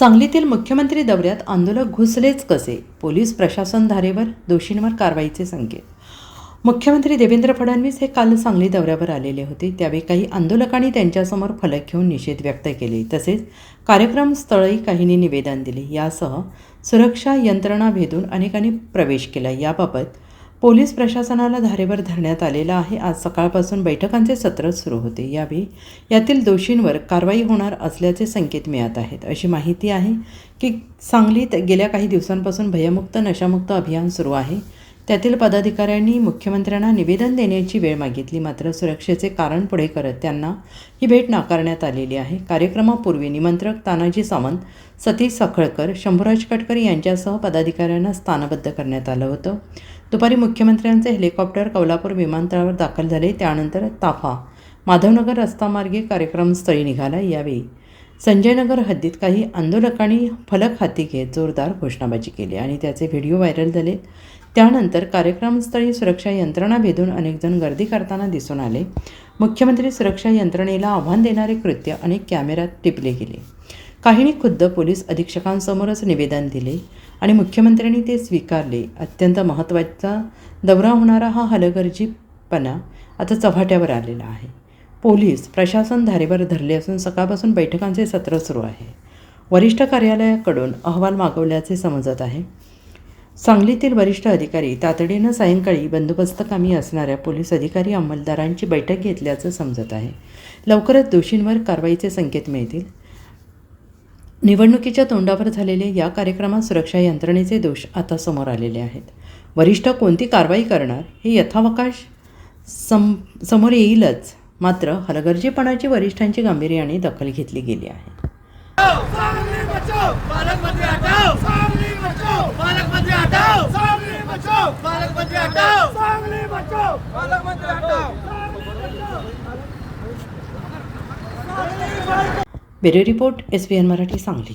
सांगलीतील मुख्यमंत्री दौऱ्यात आंदोलक घुसलेच कसे? पोलीस प्रशासन धारेवर दोषींवर कारवाईचे संकेत. मुख्यमंत्री देवेंद्र फडणवीस हे काल सांगली दौऱ्यावर आलेले होते. त्यावेळी काही आंदोलकांनी त्यांच्यासमोर फलक घेऊन निषेध व्यक्त केले. तसेच कार्यक्रम स्थळी काहींनी निवेदन दिले. यासह सुरक्षा यंत्रणा भेदून अनेकांनी प्रवेश केला. याबाबत पोलीस प्रशासनाला धारेवर धरण्यात आलेला आहे. आज सकाळपासून बैठकांचे सत्र सुरू होते. यावेळी यातील दोषींवर कारवाई होणार असल्याचे संकेत मिळत आहेत. अशी माहिती आहे की सांगलीत गेल्या काही दिवसांपासून भयमुक्त नशामुक्त अभियान सुरू आहे. त्यातील पदाधिकाऱ्यांनी मुख्यमंत्र्यांना निवेदन देण्याची वेळ मागितली मात्र सुरक्षेचे कारण पुढे करत त्यांना ही भेट नाकारण्यात आलेली आहे. कार्यक्रमापूर्वी निमंत्रक तानाजी सावंत सतीश सखळकर शंभूराज कटकर यांच्यासह पदाधिकाऱ्यांना स्थानबद्ध करण्यात आलं होतं. दुपारी मुख्यमंत्र्यांचे हेलिकॉप्टर कौलापूर विमानतळावर दाखल झाले. त्यानंतर ताफा माधवनगर रस्तामार्गे कार्यक्रमस्थळी निघाला. यावेळी संजयनगर हद्दीत काही आंदोलकांनी फलक हाती घेत जोरदार घोषणाबाजी केली आणि त्याचे व्हिडिओ व्हायरल झाले. त्यानंतर कार्यक्रमस्थळी सुरक्षा यंत्रणा भेदून अनेकजण गर्दी करताना दिसून आले. मुख्यमंत्री सुरक्षा यंत्रणेला आव्हान देणारे कृत्य अनेक कॅमेऱ्यात टिपले गेले. काहींनी खुद्द पोलीस अधीक्षकांसमोरच निवेदन दिले आणि मुख्यमंत्र्यांनी ते स्वीकारले. अत्यंत महत्त्वाचा दौरा होणारा हा हलगर्जीपणा आता चव्हाट्यावर आलेला आहे. पोलीस प्रशासन धारेवर धरले असून सकाळपासून बैठकांचे सत्र सुरू आहे. वरिष्ठ कार्यालयाकडून अहवाल मागवल्याचे समजत आहे. सांगलीतील वरिष्ठ अधिकारी तातडीनं सायंकाळी बंदोबस्तकामी असणाऱ्या पोलीस अधिकारी अंमलदारांची बैठक घेतल्याचं समजत आहे. लवकरच दोषींवर कारवाईचे संकेत मिळतील. निवडणुकीच्या तोंडावर झालेले या कार्यक्रमात सुरक्षा यंत्रणेचे दोष आता समोर आलेले आहेत. वरिष्ठ कोणती कारवाई करणार हे यथावकाश सम समोर येईलच. मात्र हलगर्जीपणाची वरिष्ठांची गांभीर्याने दखल घेतली गेली आहे सांगली बचाओ पालकमंत्री हटाओ सांगली बचाओ पालकमंत्री हटाओ बचाओ पालकमंत्री हटाओ। सांगली बचाओ। पालकमंत्री हटाओ। Bureau report S B N Marathi Sangli